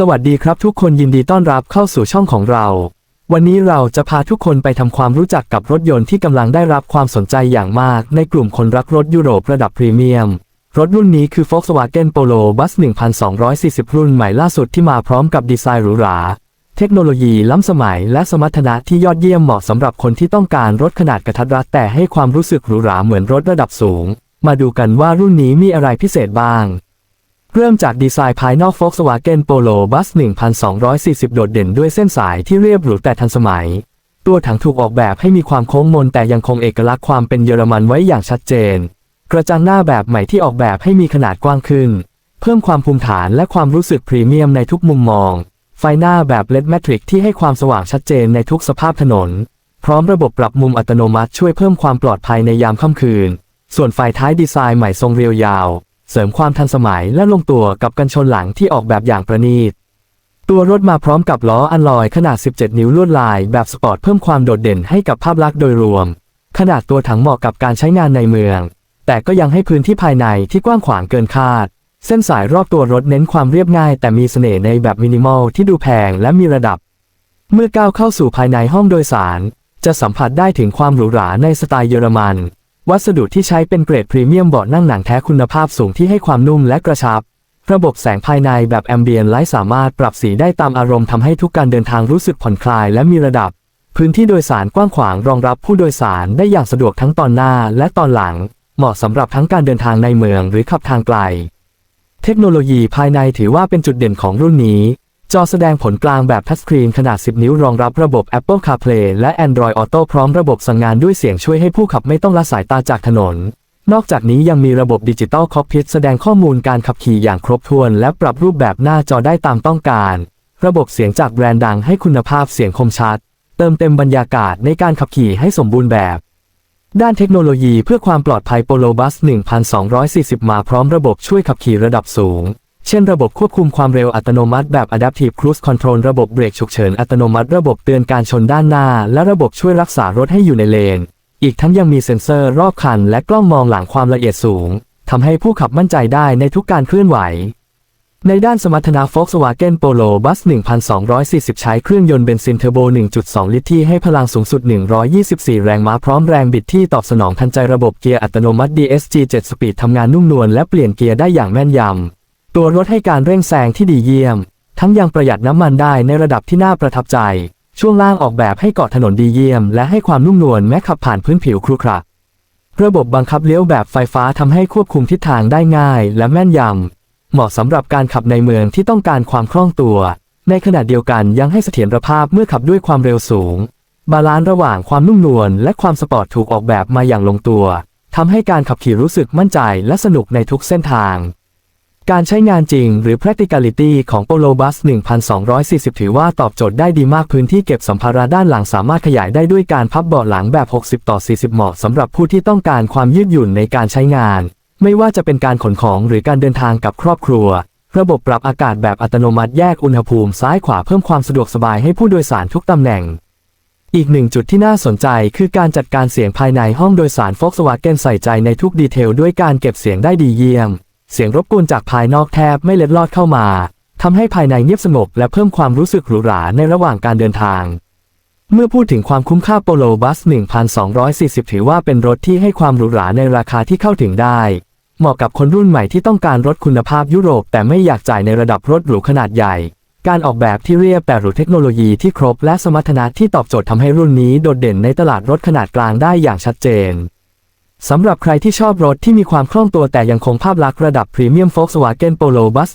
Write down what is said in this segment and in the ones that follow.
สวัสดีครับทุกคนยินดีต้อนรับเข้าสู่ช่องของเรา วันนี้เราจะพาทุกคนไปทำความรู้จักกับรถยนต์ที่กำลังได้รับความสนใจอย่างมากในกลุ่มคนรักรถยุโรประดับพรีเมียม รถรุ่นนี้คือ Volkswagen Polo Bus 1240 รุ่นใหม่ล่าสุดที่มาพร้อมกับดีไซน์หรูหรา เทคโนโลยีล้ำสมัยและสมรรถนะที่ยอดเยี่ยมเหมาะสำหรับคนที่ต้องการรถขนาดกระทัดรัดแต่ให้ความรู้สึกหรูหราเหมือนรถระดับสูง มาดูกันว่ารุ่นนี้มีอะไรพิเศษบ้าง เริ่มจากดีไซน์ภายนอก Volkswagen Polo Bus 1240 โดดเด่นด้วยเส้นสายที่เรียบหรูแต่ทันสมัย ตัวถังถูกออกแบบให้มีความโค้งมนแต่ยังคงเอกลักษณ์ความเป็นเยอรมันไว้อย่างชัดเจน กระจังหน้าแบบใหม่ที่ออกแบบให้มีขนาดกว้างขึ้น เพิ่มความภูมิฐานและความรู้สึกพรีเมียมในทุกมุมมอง ไฟหน้าแบบ LED Matrix ที่ให้ความสว่างชัดเจนในทุกสภาพถนน พร้อมระบบปรับมุมอัตโนมัติช่วยเพิ่มความปลอดภัยในยามค่ำคืน ส่วนไฟท้ายดีไซน์ใหม่ทรงเรียวยาว เสริมความทันสมัยและลงตัวกับกันชนหลังที่ออกแบบอย่างประณีต ตัวรถมาพร้อมกับล้ออัลลอยขนาด 17 นิ้วลวดลายแบบสปอร์ตเพิ่มความโดดเด่นให้กับภาพลักษณ์โดยรวม ขนาดตัวถังเหมาะกับการใช้งานในเมือง แต่ก็ยังให้พื้นที่ภายในที่กว้างขวางเกินคาด เส้นสายรอบตัวรถเน้นความเรียบง่าย แต่มีเสน่ห์ในแบบมินิมอลที่ดูแพงและมีระดับ เมื่อก้าวเข้าสู่ภายในห้องโดยสาร จะสัมผัสได้ถึงความหรูหราในสไตล์เยอรมัน วัสดุที่ใช้เป็นเกรดพรีเมียมเบาะนั่งหนังแท้คุณภาพสูงที่ให้ความนุ่มและกระชับ ระบบแสงภายในแบบแอมเบียนไลท์สามารถปรับสีได้ตามอารมณ์ทำให้ทุกการเดินทางรู้สึกผ่อนคลายและมีระดับ พื้นที่โดยสารกว้างขวางรองรับผู้โดยสารได้อย่างสะดวกทั้งตอนหน้าและตอนหลัง เหมาะสำหรับทั้งการเดินทางในเมืองหรือขับทางไกล เทคโนโลยีภายในถือว่าเป็นจุดเด่นของรุ่นนี้ จอแสดงผลกลางแบบทัชสกรีนขนาด 10 นิ้วรองรับระบบ Apple CarPlay และ Android Auto พร้อมระบบสั่งงานด้วยเสียงช่วยให้ผู้ขับไม่ต้องละสายตาจากถนน นอกจากนี้ยังมีระบบดิจิตอลคอกพิทแสดงข้อมูลการขับขี่อย่างครบถ้วน และปรับรูปแบบหน้าจอได้ตามต้องการ ระบบเสียงจากแบรนด์ดังให้คุณภาพเสียงคมชัด เติมเต็มบรรยากาศในการขับขี่ให้สมบูรณ์แบบ ด้านเทคโนโลยีเพื่อความปลอดภัย Polo Bus 1240 มาพร้อมระบบช่วยขับขี่ระดับสูง เช่นระบบควบคุมความเร็วอัตโนมัติแบบ Adaptive Cruise Control ระบบเบรกฉุกเฉินอัตโนมัติระบบเตือนการชนด้านหน้า และระบบช่วยรักษารถให้อยู่ในเลน อีกทั้งยังมีเซ็นเซอร์รอบคัน และกล้องมองหลังความละเอียดสูงทำให้ผู้ขับมั่นใจได้ในทุกการเคลื่อนไหว ในด้านสมรรถนะ Volkswagen Polo Bus 1240 ใช้เครื่องยนต์เบนซินเทอร์โบ 1.2 ลิตรที่ให้พลังสูงสุด 124 แรงม้าพร้อมแรงบิดที่ตอบสนองทันใจระบบเกียร์อัตโนมัติ DSG 7 Speed ทำงานนุ่มนวลและเปลี่ยนเกียร์ได้อย่างแม่นยำ ตัวรถให้การเร่งแซงที่ดีเยี่ยม ทั้งยังประหยัดน้ำมันได้ในระดับที่น่าประทับใจ ช่วงล่างออกแบบให้เกาะถนนดีเยี่ยม และให้ความนุ่มนวลแม้ขับผ่านพื้นผิวครุขระระบบบังคับเลี้ยวแบบไฟฟ้าทำให้ควบคุมทิศทางได้ง่ายและแม่นยำ เหมาะสำหรับการขับในเมืองที่ต้องการความคล่องตัว ในขณะเดียวกันยังให้เสถียรภาพเมื่อขับด้วยความเร็วสูง บาลานซ์ระหว่างความนุ่มนวลและความสปอร์ตถูกออกแบบมาอย่างลงตัวทำให้การขับขี่รู้สึกมั่นใจและสนุกในทุกเส้นทาง การใช้งานจริงหรือ practicality ของ Polo Bus 1240 ถือว่าตอบโจทย์ได้ดีมากพื้นที่เก็บสัมภาระด้านหลังสามารถขยายได้ด้วยการพับเบาะหลังแบบ 60 ต่อ 40 เหมาะสำหรับผู้ที่ต้องการความยืดหยุ่นในการใช้งาน ไม่ว่าจะเป็นการขนของหรือการเดินทางกับครอบครัว ระบบปรับอากาศแบบอัตโนมัติแยกอุณหภูมิซ้ายขวาเพิ่มความสะดวกสบายให้ผู้โดยสารทุกตำแหน่งอีกหนึ่งจุดที่น่าสนใจคือการจัดการเสียงภายในห้องโดยสาร Volkswagen ใส่ใจในทุกดีเทลด้วยการเก็บเสียงได้ดีเยี่ยม เสียงรบกวนจากภายนอกแทบไม่เล็ดลอดเข้ามาทำให้ภายในเงียบสงบและเพิ่มความรู้สึกหรูหราในระหว่างการเดินทาง เมื่อพูดถึงความคุ้มค่า Polo Bus 1240 ถือว่าเป็นรถที่ให้ความหรูหราในราคาที่เข้าถึงได้ เหมาะกับคนรุ่นใหม่ที่ต้องการรถคุณภาพยุโรป แต่ไม่อยากจ่ายในระดับรถหรูขนาดใหญ่ การออกแบบที่เรียบแต่หรูเทคโนโลยีที่ครบและสมรรถนะที่ตอบโจทย์ทำให้รุ่นนี้โดดเด่นในตลาดรถขนาดกลางได้อย่างชัดเจน สำหรับใครที่ชอบรถที่มีความคล่องตัวแต่ยังคงภาพลักษณ์ระดับพรีเมียม Volkswagen Polo Bus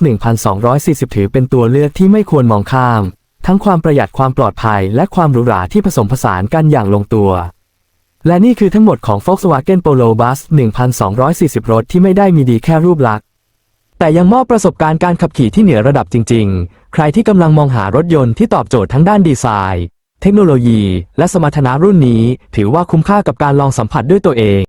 1240 ถือเป็นตัวเลือกที่ไม่ควรมองข้าม ทั้งความประหยัดความปลอดภัย และความหรูหราที่ผสมผสานกันอย่างลงตัว และนี่คือทั้งหมดของ Volkswagen Polo Bus 1240 รถที่ไม่ได้มีดีแค่รูปลักษณ์แต่ยังมอบประสบการณ์การขับขี่ที่เหนือระดับจริง ๆ ใครที่กำลังมองหารถยนต์ที่ตอบโจทย์ทั้งด้านดีไซน์ เทคโนโลยี และสมรรถนะรุ่นนี้ ถือว่าคุ้มค่ากับการลองสัมผัสด้วยตัวเอง